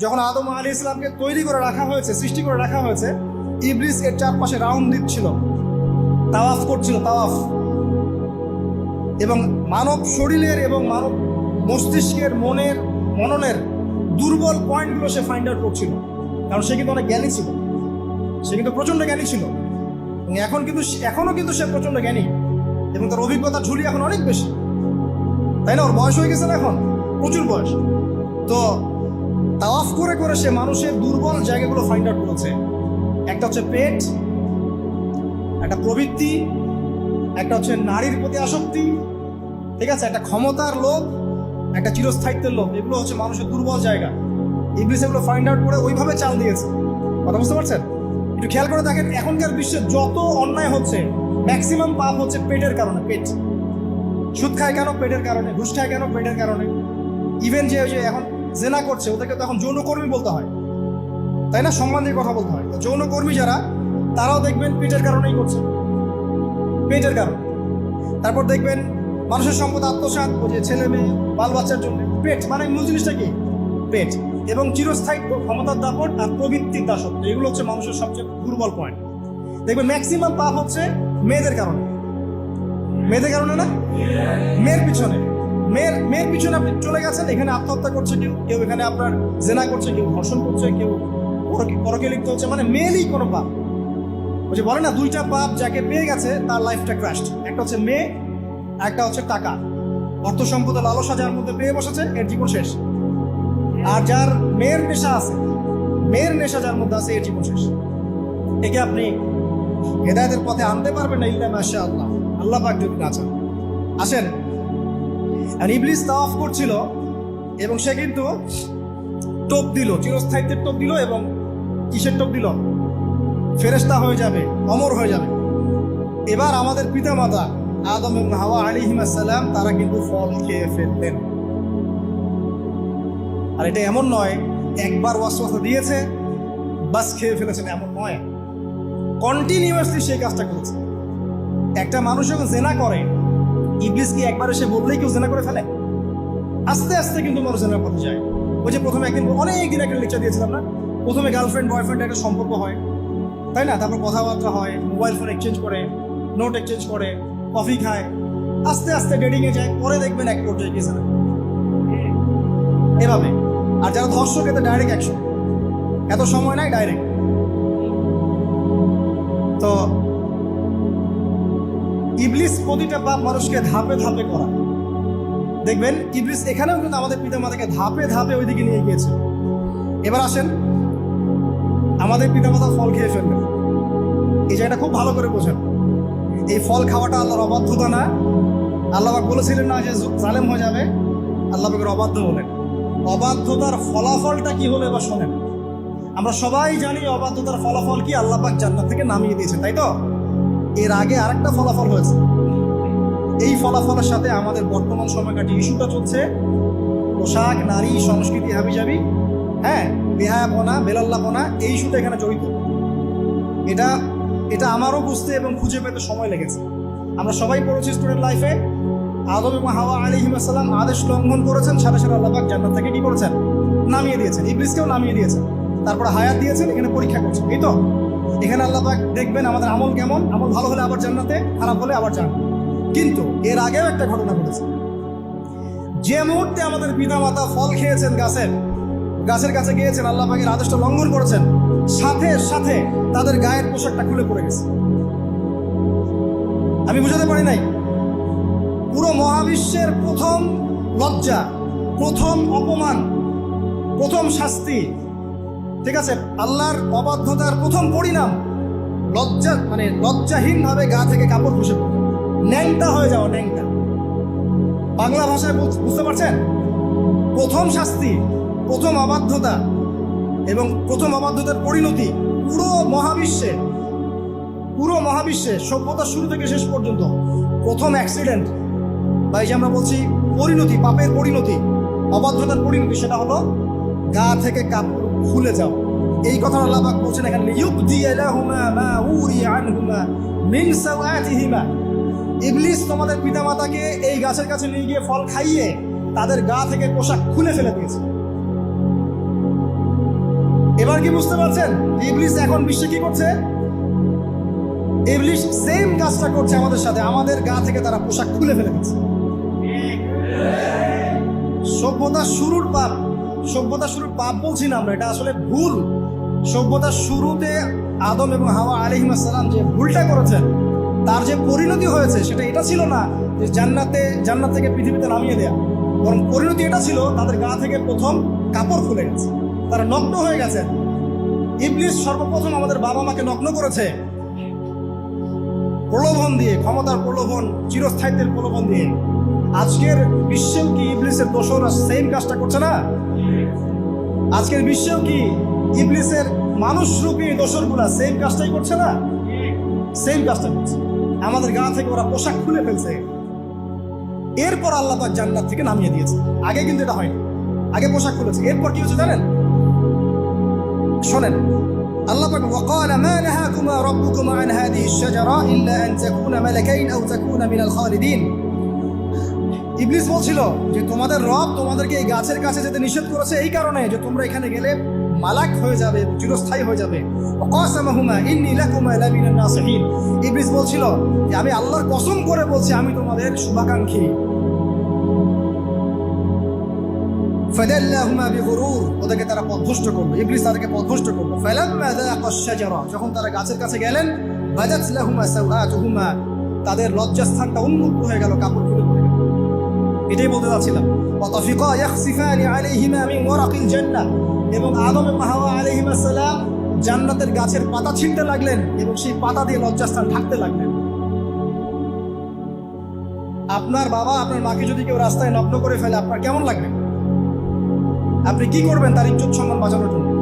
যখন আদম আলী ইসলামকে তৈরি করে রাখা হয়েছে, সৃষ্টি করে রাখা হয়েছে, ইবলিস এর চারপাশে রাউন্ড দিচ্ছিল, তাওয়াফ করছিল, তাওয়াফ। এবং মানব শরীরের এবং মানব মস্তিষ্কের মনের মননের দুর্বল পয়েন্টগুলো সে ফাইন্ড আউট করছিল। কারণ সে কিন্তু অনেক জ্ঞানী ছিল। সে কিন্তু প্রচণ্ড জ্ঞানী ছিল। এখন কিন্তু সে- এখনও কিন্তু সে প্রচণ্ড জ্ঞানী। এবং তার অভিজ্ঞতা ঝুলি এখন অনেক বেশি। তাই না? ওর বয়স হয়ে গেছে না এখন? প্রচুর বয়স। তো তাওয়াফ করে করে সে মানুষের দুর্বল জায়গাগুলো ফাইন্ড আউট করেছে। একটা হচ্ছে পেট, একটা প্রবৃত্তি, একটা হচ্ছে নারীর প্রতি আসক্তি, ঠিক আছে? একটা ক্ষমতার লোভ, একটা চিরস্থায়িত্বের লোভ, এগুলো হচ্ছে মানুষের দুর্বল জায়গা। ইংলিশ এগুলো ফাইন্ড আউট করে ওইভাবে চাল দিয়েছে। কথা বুঝতে পারছেন? একটু খেয়াল করে দেখেন, এখনকার বিশ্বে যত অন্যায় হচ্ছে ম্যাক্সিমাম পাপ হচ্ছে পেটের কারণে, পেট। সুদ খায় কেন? পেটের কারণে, ঘুষ খায় কেন? পেটের কারণে। ইভেন যে এখন জেনা করছে, ওদেরকে তো এখন যৌনকর্মী বলতে হয়। তাই না? সম্মান দিয়ে কথা বলতে হয়। যৌনকর্মী যারা, তারাও দেখবেন পেটের কারণেই করছে। পেটের কারণ। তারপর দেখবেন মানুষের সম্পদ, আত্মসাৎ, ওই যে ছেলে মেয়ে, বাল বাচ্চার জন্য। পেট মানে মূল জিনিসটা কি? পেট। এবং চিরস্থায়িত্ব ক্ষমতার দাপট আর প্রবৃত্তির দাসত্ব। এগুলো হচ্ছে মানুষের সবচেয়ে দুর্বল পয়েন্ট দেখবেন ম্যাক্সিমাম পাপ হচ্ছে মেয়েদের কারণে। মেয়েদের কারণে না? মেয়ের পিছনে। মেয়ের মেয়ের পিছনে আপনি চলে গেছেন, এখানে আত্মহত্যা করছে কেউ কেউ এখানে আপনার জেনা করছে, কেউ ধর্ষণ করছে, কেউ পরকে- লিপ্ত হচ্ছে মানে মেয়েরই কোনো পাপ। ওই যে বলে না, দুইটা পাপ যাকে পেয়ে গেছে, তার লাইফটা ক্রাশড একটা হচ্ছে মেয়ে, একটা হচ্ছে টাকা। অর্থ সম্পদের লালসা যার মধ্যে পেয়ে বসেছে, এর জীবন শেষ। আর যার মেয়ের নেশা আছে, মেয়ের নেশা যার মধ্যে আছে, এর জীবন শেষ। একে আপনি হেদায়তের পথে আনতে পারবেন না ইল্লা মাশা আল্লাহ আল্লাহ পাক যদি না চান। আসেন ইবলিস তাওয়াফ করছিল, এবং সে কিন্তু টোপ দিল, চিরস্থায়িত্বের টোপ দিল এবং কিসের টোপ দিল? ফেরেস্তা হয়ে যাবে, অমর হয়ে যাবে। এবার আমাদের পিতা পিতামাতা আদম এবং হাওয়া আলিহিমাসাল্লাম তারা কিন্তু ফল খেয়ে ফেললেন। আর এটা এমন নয়, একবার ওয়াসওয়াসা দিয়েছে, বাস খেয়ে ফেলেছেন, এমন নয়। কন্টিনিউয়াসলি সেই কাজটা করেছে। একটা মানুষ যখন জেনা করে ইবলিস কি একবার এসে বললেই কেউ জেনা করে ফেলে? আস্তে আস্তে কিন্তু মানুষ জেনার পথে যায়। ওই যে প্রথমে একদিন অনেক দিন একটা লেকচার দিয়েছিলাম না? প্রথমে গার্লফ্রেন্ড বয়ফ্রেন্ড একটা সম্পর্ক হয়। তাই না? তারপর কথাবার্তা হয় মোবাইল ফোন এক্সচেঞ্জ করে নোট এক্সচেঞ্জ করে কফি খায়। আস্তে আস্তে ডেটিংয়ে যায়, পরে দেখবেন এক পর্যায়ে গিয়েছে না এভাবে। আর যারা ধর্ষক এতে ডাইরেক্ট অ্যাকশন এত সময় নাই ডাইরেক্ট তো ইবলিস প্রতিটা পাপ মানুষকে ধাপে ধাপে করা। দেখবেন, ইবলিস এখানেও কিন্তু আমাদের পিতা মাতাকে ধাপে ধাপে ওইদিকে নিয়ে গিয়েছে। এবার আসেন, আমাদের পিতামাতা ফল খেয়ে ফেলবেন। এই জায়গাটা খুব ভালো করে বোঝেন। এই ফল খাওয়াটা আল্লাহর অবাধ্যতা না। আল্লাহ বলেছিলেন না যে জালেম হয়ে যাবে। আল্লাহ পাকের অবাধ্য হলেন। অবাধ্যতার ফলাফলটা কি হলো এবার শোনেন। আমরা সবাই জানি অবাধ্যতার ফলাফল কি আল্লাহ পাক জান্নাত থেকে নামিয়ে দিয়েছেন তাই তো? এর আগে আরেকটা ফলাফল হয়েছে। এই ফলাফলের সাথে আমাদের বর্তমান সময়কার যে ইস্যুটা চলছে, পোশাক, নারী, সংস্কৃতি, হাবিজাবি হ্যাঁ বেহায়াপনা, বেলাল্লাপনা, এই ইস্যুটা এখানে জড়িত। এটা এটা আমারও বুঝতে এবং খুঁজে পেতে সময় লেগেছে। আমরা সবাই পড়েছি স্টুডেন্ট লাইফে আদম এবং হাওয়া আলী হিমাসাল্লাম আদেশ লঙ্ঘন করেছেন, সাথে সাথে আল্লাহবাক জান্নাত থেকে কি করেছেন? নামিয়ে দিয়েছেন। ইবলিসকেও নামিয়ে দিয়েছেন। তারপরে হায়াত দিয়েছেন, এখানে পরীক্ষা করছেন। এই তো? এখানে আল্লাহবাক দেখবেন আমাদের আমল কেমন? আমল ভালো হলে আবার জান্নাতে, খারাপ হলে আবার জান কিন্তু এর আগেও একটা ঘটনা ঘটেছে। যে মুহূর্তে আমাদের পিতামাতা ফল খেয়েছেন গাছের গাছের কাছে গিয়েছেন, আল্লাহ পাকের আদেশটা লঙ্ঘন করেছেন, সাথে সাথে তাদের গায়ের পোশাকটা খুলে পড়ে গেছে। আমি বুঝাতে পারি নাই। পুরো মহাবিশ্বের প্রথম লজ্জা, প্রথম অপমান, প্রথম শাস্তি ঠিক আছে? আল্লাহর অবাধ্যতার প্রথম পরিণাম লজ্জা মানে লজ্জাহীন ভাবে গা থেকে কাপড় খুশে পড়ে। ন্যাংটা হয়ে যাওয়া, ন্যাংটা। বাংলা ভাষায় বুঝ- বুঝতে পারছেন? প্রথম শাস্তি, প্রথম অবাধ্যতা এবং প্রথম অবাধ্যতার পরিণতি পুরো মহাবিশ্বে পুরো মহাবিশ্বে সভ্যতার শুরু থেকে শেষ পর্যন্ত প্রথম অ্যাক্সিডেন্ট বা এই যে আমরা বলছি পরিণতি, পাপের পরিণতি, অবাধ্যতার পরিণতি সেটা হলো গা থেকে কাপড় খুলে যাও। এই কথা আল্লাহ পাক বলছেন এখানে ইউবদি লাহুমা মা উরি আনহুমা মিন সাওয়াতিহিমা। ইবলিস তোমাদের পিতামাতাকে এই গাছের কাছে নিয়ে গিয়ে ফল খাইয়ে তাদের গা থেকে পোশাক খুলে ফেলে দিয়েছে। এবার কি বুঝতে পারছেন? ইবলিস এখন বিশ্বে কি করছে? ইবলিস সেম কাজটা করছে আমাদের সাথে। আমাদের গা থেকে তারা পোশাক খুলে ফেলে দিচ্ছে সভ্যতা শুরুর পাপ সভ্যতার শুরুর পাপ বলছি না আমরা, এটা আসলে ভুল। সভ্যতার শুরুতে আদম এবং হাওয়া আলিহিমাসাল্লাম যে ভুলটা করেছেন, তার যে পরিণতি হয়েছে, সেটা এটা ছিল না যে জান্নাতে, জান্নাত থেকে পৃথিবীতে নামিয়ে দেয়া। বরং পরিণতি এটা ছিল, তাদের গা থেকে প্রথম কাপড় খুলে গেছে। তারা নগ্ন হয়ে গেছে। ইবলিস সর্বপ্রথম আমাদের বাবা মাকে নগ্ন করেছে। প্রলোভন দিয়ে, ক্ষমতার প্রলোভন, চিরস্থায়িত্বের প্রলোভন দিয়ে। আজকের বিশ্বেও কি ইবলিসের দোষরা সেম কাজটা করছে না? আজকের বিশ্বেও কি ইবলিসের মানুষরূপী দোষরগুলা সেম কাজটাই করছে না সেম কাজটা করছে আমাদের গা থেকে ওরা পোশাক খুলে ফেলছে এরপর আল্লাহ পাক জান্নাত থেকে নামিয়ে দিয়েছে আগে কিন্তু এটা হয়নি আগে পোশাক খুলেছে এরপর কি হচ্ছে জানেন শোনেন আল্লাহ পাক وقال ما نهاكما ربكما عن هذه الشجرة إلا أن تكونا ملكين أو تكونا من الخالدين ইবলিস বলছিল যে তোমাদের রব তোমাদেরকে এই গাছের কাছে যেতে নিষেধ করেছে এই কারণে যে তোমরা এখানে গেলে মালাক হয়ে যাবে, চিরস্থায়ী হয়ে যাবে। ইবলিস বলছিল যে আমি আল্লাহর কসম করে বলছি, আমি তোমাদের শুভাকাঙ্ক্ষী। ফাদাল্লাহুমা বিগুরুর। ওদেরকে তারা পথভ্রষ্ট করল। ইবলিস তাদেরকে পথভ্রষ্ট করল। ফালাম্মা যাqa যখন তারা গাছের কাছে গেলেন, বাজাত লাহুমা সাওআতুহুমা। তাদের লজ্জাস্থানটা উন্মুক্ত হয়ে গেল, কাপড় এটাই বলতে চাচ্ছিলাম। এবং আদম এবং হাওয়া জান্নাতের গাছের পাতা ছিঁড়তে লাগলেন এবং সেই পাতা দিয়ে লজ্জাস্থান ঢাকতে লাগলেন। আপনার বাবা, আপনার মাকে যদি কেউ রাস্তায় নগ্ন করে ফেলে, আপনার কেমন লাগবে? আপনি কি করবেন তার ইজ্জত সম্মান বাঁচানোর জন্য?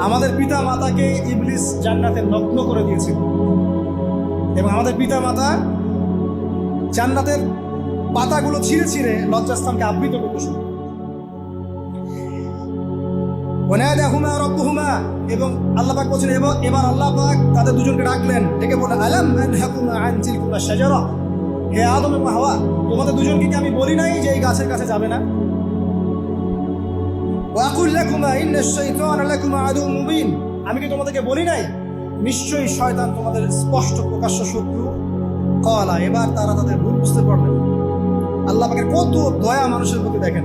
আমাদের পিতা মাতাকে ইবলিস জান্নাতে নগ্ন করে দিয়েছিল। এবং আমাদের পিতা মাতা জান্নাতের পাতাগুলো ছিঁড়ে ছিঁড়ে লজ্জাস্থানকে আবৃত করতে শুরু। ওনাদাহুমা এবং আল্লাহ পাক বলছেন এবং এবার আল্লাহ পাক তাদের দুজনকে ডাকলেন, ডেকে আলাম হে আদম এবং হাওয়া, তোমাদের দুজনকে কি আমি বলি নাই যে এই গাছের কাছে যাবে না? ওয়াকুল লাকুমা ইন্নাশ শাইতানা আদুউম মুবিন। আমি কি তোমাদেরকে বলি নাই? নিশ্চয়ই শয়তান তোমাদের স্পষ্ট প্রকাশ্য শত্রু। কলা, এবার তারা তাদের ভুল বুঝতে পারলেন আল্লাহ পাকের কত দয়া মানুষের প্রতি দেখেন।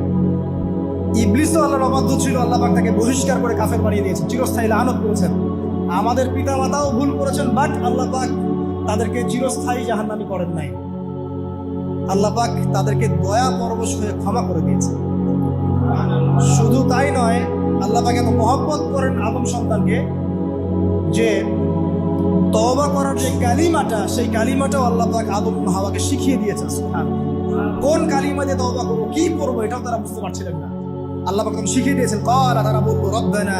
ইবলিসও আল্লাহর অবাধ্য ছিল, আল্লাহ পাক তাকে বহিষ্কার করে কাফের বানিয়ে দিয়েছেন, চিরস্থায়ী লানত করেছেন। আমাদের পিতা মাতাও ভুল করেছেন বাট আল্লাহ পাক তাদেরকে চিরস্থায়ী জাহান্নামি করেন নাই। আল্লাহ পাক তাদেরকে দয়া পরবশ হয়ে ক্ষমা করে দিয়েছে শুধু তাই নয়, আল্লাহ পাক এত মহব্বত করেন আদম সন্তানকে যে তওবা করার যে কালিমাটা, সেই কালিমাটাও আল্লাহ পাক আদম হাওয়াকে শিখিয়ে দিয়েছে সুবহানাল্লাহ। কোন কালিমা দিয়ে তওবা করব, কি করব, এটাও তারা বুঝতে পারছিলেন না। আল্লাহ তখন শিখিয়ে দিয়েছেন কালা তারা বলব রব্বানা,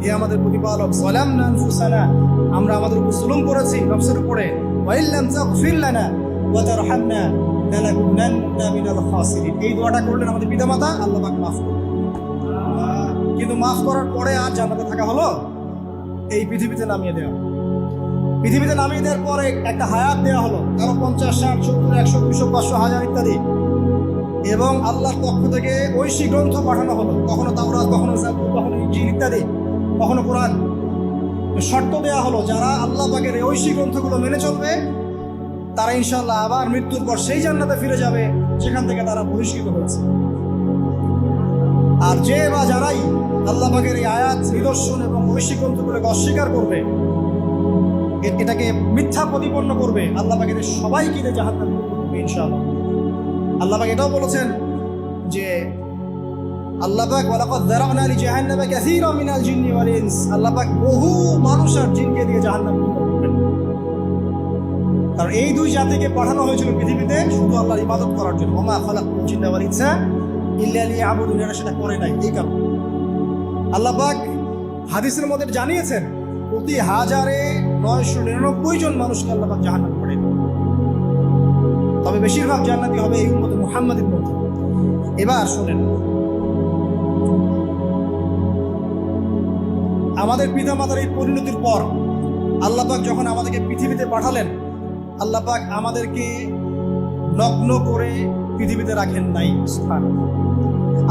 হে আমাদের প্রতিপালক, সালামনা আনফুসানা, আমরা আমাদের উপর জুলুম করেছি নফসের উপরে, ওয়াইল্লাম ওয়া তারহামনা লানাকুনান্না মিনাল খাসিরিন। এই দোয়াটা করলেন আমাদের পিতামাতা, আল্লাহ পাক মাফ করুন। কিন্তু মাফ করার পরে আর জান্নাতে থাকা হলো? এই পৃথিবীতে নামিয়ে দেওয়া। পৃথিবীতে নামিয়ে দেওয়ার পরে একটা হায়াত দেওয়া হলো। কারও পঞ্চাশ, ষাট, সত্তর, একশো দুশো পাঁচশো, হাজার ইত্যাদি। এবং আল্লাহর পক্ষ থেকে ঐশী গ্রন্থ পাঠানো হলো। কখনো তাওরাত, কখনো জাবুর, কখনো ইঞ্জিল ইত্যাদি, কখনো কোরআন। শর্ত দেওয়া হলো, যারা আল্লাহ পাকের ঐশী গ্রন্থগুলো মেনে চলবে, তারা ইনশাল্লাহ আবার মৃত্যুর পর সেই জান্নাতে ফিরে যাবে, যেখান থেকে তারা বহিষ্কৃত হয়েছে। আর যে বা যারাই আল্লাহ পাকের এই আয়াত, নিদর্শন এবং ঐশী গ্রন্থগুলোকে অস্বীকার করবে এটাকে মিথ্যা প্রতিপন্ন করবে। আল্লাহ পাকের সবাই কিনে জাহান্ন করবে ইনশাআল্লাহ। আল্লাহ পাক এটাও বলেছেন যে, আল্লাহ পাক ওয়ালাকাদ যারানা লি জাহান্নামা কাসীরা মিনাল জিন্নি ওয়াল আল্লাহ পাক বহু মানুষ আর জিনকে দিয়ে জাহান্নাম করবেন কারণ এই দুই জাতিকে পাঠানো হয়েছিল পৃথিবীতে শুধু আল্লাহর ইবাদত করার জন্য। ওমা খালাকুল জিন্না ওয়াল ইনসা ইল্লা লিয়াবুদুন। এরা সেটা করে নাই। এই কারণে। আল্লাহ পাক হাদিসের মধ্যে জানিয়েছেন প্রতি হাজারে নয়শো নিরানব্বই জন মানুষকে আল্লাহ পাক জাহান্নাম করেন তবে বেশিরভাগ জান্নাতি হবে এই উম্মতে মুহাম্মাদের মধ্যে। এবার শোনেন। আমাদের পিতামাতার এই পরিণতির পর আল্লাহ পাক যখন আমাদেরকে পৃথিবীতে পাঠালেন, আল্লাহ পাক আমাদেরকে নগ্ন করে পৃথিবীতে রাখেন নাই, সুবহানাল্লাহ।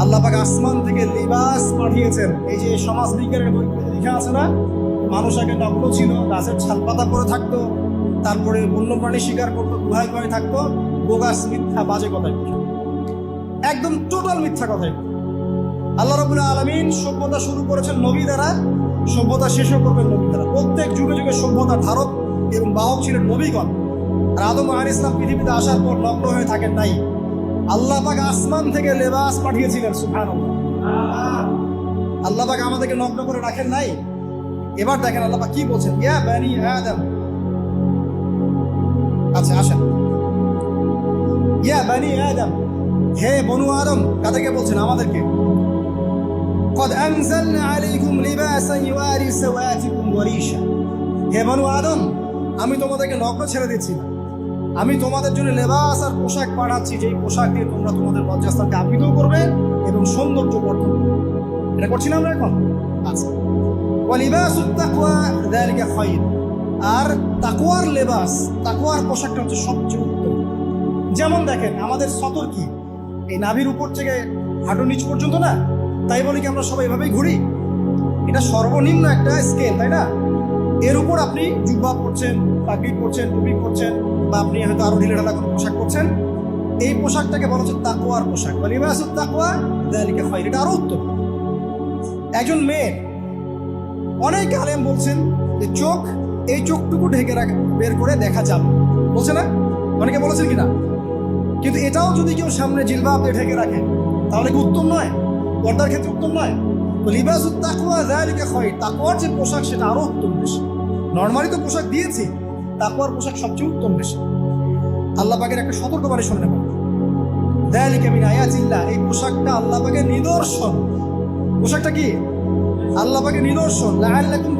আল্লাহ পাক আসমান থেকে লিবাস পাঠিয়েছেন। এই যে সমাজ বিজ্ঞানের বইতে লেখা আছে না? মানুষ আগে নগ্ন ছিল, গাছের ছালপাতা পরে থাকতো, তারপরে বন্যপ্রাণী শিকার করতো, গুহায় গুহায় থাকতো, বোগাস মিথ্যা বাজে কথায়। একদম টোটাল মিথ্যা কথা এগুলো। আল্লাহ রবুল্লাহ আলমিন সভ্যতা শুরু করেছেন নবী দ্বারা, সভ্যতা শেষও করবেন নবী দ্বারা। প্রত্যেক যুগে যুগে সভ্যতা ধারক এবং বাহক ছিলেন নবীগণ। আর আদম আহ ইসলাম পৃথিবীতে আসার পর নগ্ন হয়ে থাকেন নাই। আল্লাহ পাক আসমান থেকে লেবাস পাঠিয়েছিলেন সুফান আল্লাহ পাক আমাদেরকে নগ্ন করে রাখেন নাই? এবার দেখেন আল্লাহ পাক কি বলছেন ইয়া বানি আদম আচ্ছা আসেন ইয়া বানি আদম হে বনু আদম কাদেরকে বলছেন আমাদেরকে قد أنزلنا عليكم لباسا يواري سواتكم وريشا হে বনু আদম আমি তোমাদেরকে নগ্ন ছেড়ে দিচ্ছি না আমি তোমাদের জন্য লেবাস আর পোশাক পাঠাচ্ছি যেই পোশাক দিয়ে তোমরা তোমাদের লজ্জাস্থানকে আবৃত করবে এবং সৌন্দর্য বর্ধন করবে এটা করছি না আমরা এখন খায়র আর তাকওয়ার লেবাস, তাকওয়ার পোশাকটা হচ্ছে সবচেয়ে উত্তম। যেমন দেখেন, আমাদের সতর কি? এই নাভির উপর থেকে হাঁটু নিচ পর্যন্ত না? তাই বলি কি আমরা সবাই এভাবেই ঘুরি? এটা সর্বনিম্ন একটা স্কেল তাই না? এর উপর আপনি জুব্বা পরছেন, পাগড়ি পরছেন, টুপি পরছেন, বা আপনি হয়তো আরও ঢিলে ঢালা কোনো পোশাক পরছেন, এই পোশাকটাকে বলা হচ্ছে তাকোয়ার পোশাক। বা লিবাসুত তাকওয়া দালিকা খায়র এটা আরও উত্তম। একজন মেয়ে। অনেক আলেম বলছেন যে চোখ, এই চোখটুকু ঢেকে রাখা, বের করে দেখা যাবে বলছে না? অনেকে বলেছেন কিনা? কিন্তু এটাও যদি কেউ সামনে জিলবাব দিয়ে ঢেকে রাখে, তাহলে কি উত্তম নয়? পর্দার ক্ষেত্রে উত্তম নয়? তো লিবাসুত তাকুয়া যালিকা খায়র, তাকওয়ার যে পোশাক, সেটা আরও উত্তম বেশি। নর্মালি তো পোশাক দিয়েছি, তাকওয়ার পোশাক সবচেয়ে উত্তম বেশি। আল্লাহ পাকের একটা সতর্কবাণী শুনে নেব। যালিকা মিন আয়াতিল্লাহ, এই পোশাকটা আল্লাহ পাকের নিদর্শন। পোশাকটা কি? আল্লাহ পাকের নিদর্শন। লাআল্লাকুম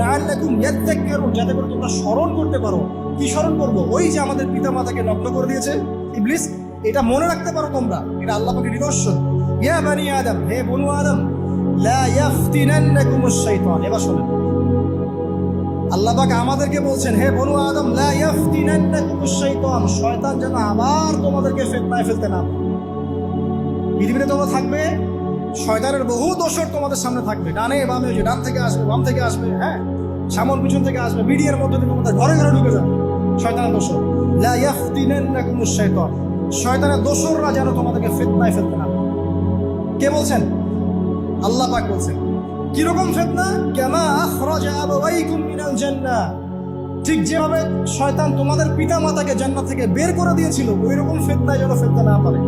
লাআল্লাকুম ইয়াযাক্কারুন যাতে করে তোমরা স্মরণ করতে পারো। কি স্মরণ করব? ওই যে আমাদের পিতা মাতাকে নগ্ন করে দিয়েছে ইবলিস, এটা মনে রাখতে পারো তোমরা। এটা আল্লাহ পাকের নিদর্শন। ইয়া বানি আদম, হে বনু আদম, লা ইয়াফতিনান্নাকুমুশ শাইতান। এবার শুনুন। আল্লাহ পাক আমাদেরকে বলছেন, হে বনু আদম, লা ইয়াফতিনান্নাকুমুশ শাইতান। শয়তান যেন আবার তোমাদেরকে ফিতনায় ফেলতে না পৃথিবীতে তোমরা থাকবে শয়তানের বহু দোষর তোমাদের সামনে থাকবে। ডানে, বামে, যে ডান থেকে আসবে, বাম থেকে আসবে হ্যাঁ? সামন পিছন থেকে আসবে মিডিয়ার মধ্যে দিয়ে তোমাদের ঘরে ঘরে ঢুকে যাবে। শয়তানের দোষর। ইয়াফতিনান্নাকুমুশ শাইতান শয়তানের দোষররা যেন তোমাদেরকে ফিতনায় ফেলতে না। কে বলছেন? আল্লাহ পাক বলছেন, কীরকম ফেতনা? কেমা আখরাজা আবাওয়াইকুম মিনাল জান্নাহ ঠিক যেভাবে শয়তান তোমাদের পিতা মাতাকে জান্নাত থেকে বের করে দিয়েছিল ওই রকম ফেতনায় যেন ফেলতে না পারে।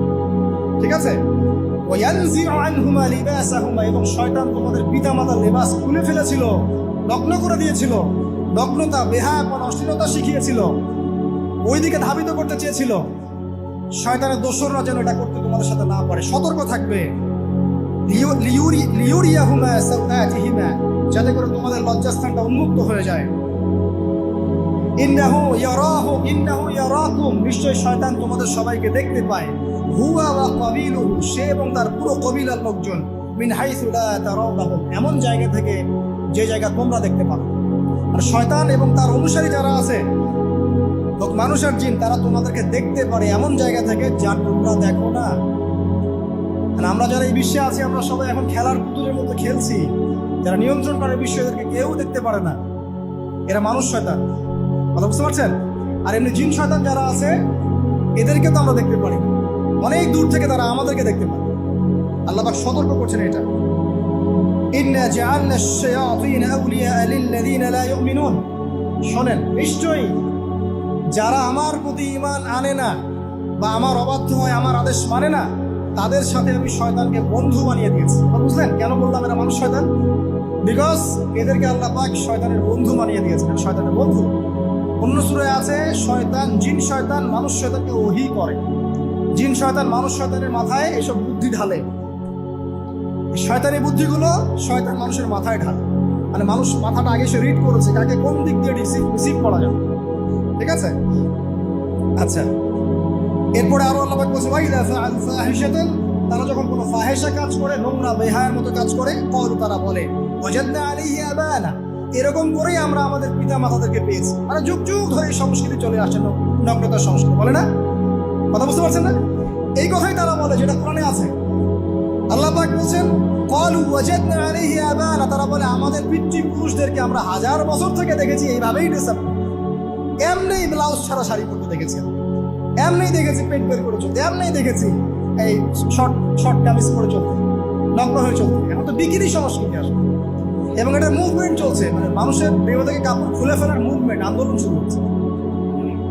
ঠিক আছে? এবং শয়তান তোমাদের পিতা মাতার লেবাস খুলে ফেলেছিল, নগ্ন করে দিয়েছিল, নগ্নতা, বেহায়াপন, অশ্লীলতা শিখিয়েছিল, ওইদিকে ধাবিত করতে চেয়েছিল। শয়তানের দোসররা যেন এটা করতে তোমাদের সাথে না পারে। সতর্ক থাকবে। যাতে করে তোমাদের লজ্জাস্থানটা উন্মুক্ত হয়ে যায়। ইন্নাহু ইয়ারাহু, ইন্নাহু ইয়ারাকুম নিশ্চয় শয়তান তোমাদের সবাইকে দেখতে পায়। হুয়া ওয়া সে এবং তার পুরো কবিলার লোকজন, মিন হাইসু লা তারাউনাহুম এমন জায়গা থেকে যে জায়গা তোমরা দেখতে পারো। আর শয়তান এবং তার অনুসারী যারা আছে, লোক, মানুষ আর জিন, তারা তোমাদেরকে দেখতে পারে এমন জায়গা থেকে যা তোমরা দেখো না। আর আমরা যারা এই বিশ্বে আছি, আমরা সবাই এখন খেলার পুতুলের মতো খেলছি। যারা নিয়ন্ত্রণ করে বিশ্ব, এদেরকে কেউ দেখতে পারে না। এরা মানুষ শয়তান। কথা বুঝতে পারছেন? আর এমনি জিন শয়তান যারা আছে, এদেরকে তো আমরা দেখতে পারি। অনেক দূর থেকে তারা আমাদেরকে দেখতে পারে আল্লাহ সতর্ক করছেন এটা। ইন্না জাআলনা আশ-শায়াতিন আউলিয়া লিল্লাযিনা লা ইউমিনুন। শোনেন, নিশ্চয়ই যারা আমার প্রতি ঈমান আনে না বা আমার অবাধ্য হয়, আমার আদেশ মানে না, তাদের সাথে আমি শয়তানকে বন্ধু বানিয়ে দিয়েছি। বুঝলেন? কেন বললাম এরা মানুষ শয়তান? বিকজ এদেরকে আল্লাহ পাক শয়তানের বন্ধু বানিয়ে দিয়েছেন। শয়তানের বন্ধু? অন্য সুরায় আছে, শয়তান, জিন শয়তান, মানুষ শয়তানকে ওহি করে। জিন শয়তান, মানুষ শয়তানের মাথায় এসব বুদ্ধি ঢালে। শয়তানি বুদ্ধিগুলো শয়তান মানুষের মাথায় ঢালে। মানে মানুষ মাথাটা আগে সে রিড করেছে, কাকে কোন দিক দিয়ে রিসিভ রিসিভ করা যাবে। ঠিক আছে? আচ্ছা। এরপরে আরও আল্লাহ বলছে ফাআল ফাহিশাতান তারা যখন কোনো ফাহেসা কাজ করে, নোংরা বেহায়ের মতো কাজ করে, কল তারা বলে, ওয়াজাদনা আলাইহি আবানা এরকম করেই আমরা আমাদের পিতা মাতাদেরকে পেয়েছি। মানে যুগ যুগ ধরে সংস্কৃতি চলে আসছে নগ্নতার সংস্কৃতি, বলে না? কথা বুঝতে পারছেন না? এই কথাই তারা বলে, যেটা কোরআনে আছে। আল্লাহ পাক বলছেন, কলু ওয়াজাদনা আলাইহি আবানা। তারা বলে, আমাদের পিতৃপুরুষদেরকে আমরা হাজার বছর থেকে দেখেছি, এইভাবেই ড্রেসআপ এমনি ব্লাউজ ছাড়া শাড়ি পরতে দেখেছি এমনি দেখেছি পেট বের করে চলতে এমনি দেখেছি এই শর্ট শর্ট কামিজ পরে চলতে নগ্ন হয়ে চলতে। এখন তো বিকিনি সংস্কৃতি আসবে এবং এটা মুভমেন্ট চলছে মানে মানুষের দেহ থেকে কাপড় খুলে ফেলার মুভমেন্ট আন্দোলন শুরু হচ্ছে।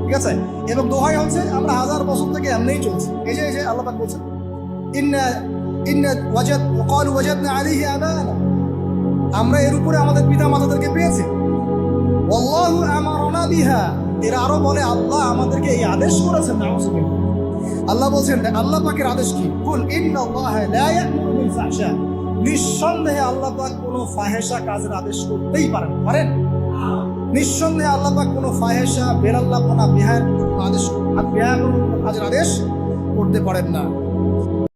ঠিক আছে? এবং দোহাই হচ্ছে, আমরা হাজার বছর থেকে এমনিই চলছে। এই যে এই যে, আল্লাহ বলছেন আবানা। আমরা এর উপরে আমাদের পিতা মাতাদেরকে পেয়েছি বিহা। এরা আরও বলে, আল্লাহ আমাদেরকে এই আদেশ করেছেন আল্লাহ বলছেন, আল্লাহ পাকের আদেশ কি? কুল নিঃসন্দেহে আল্লাহ পাক কোনো ফাহেশা কাজের আদেশ করতেই পারেন পারেন। নিঃসন্দেহে আল্লাহ পাক কোনো ফাহেশা বেরাল্লাপনা বিহার কোনো আদেশ বেহার কোনো কাজের আদেশ করতে পারেন না।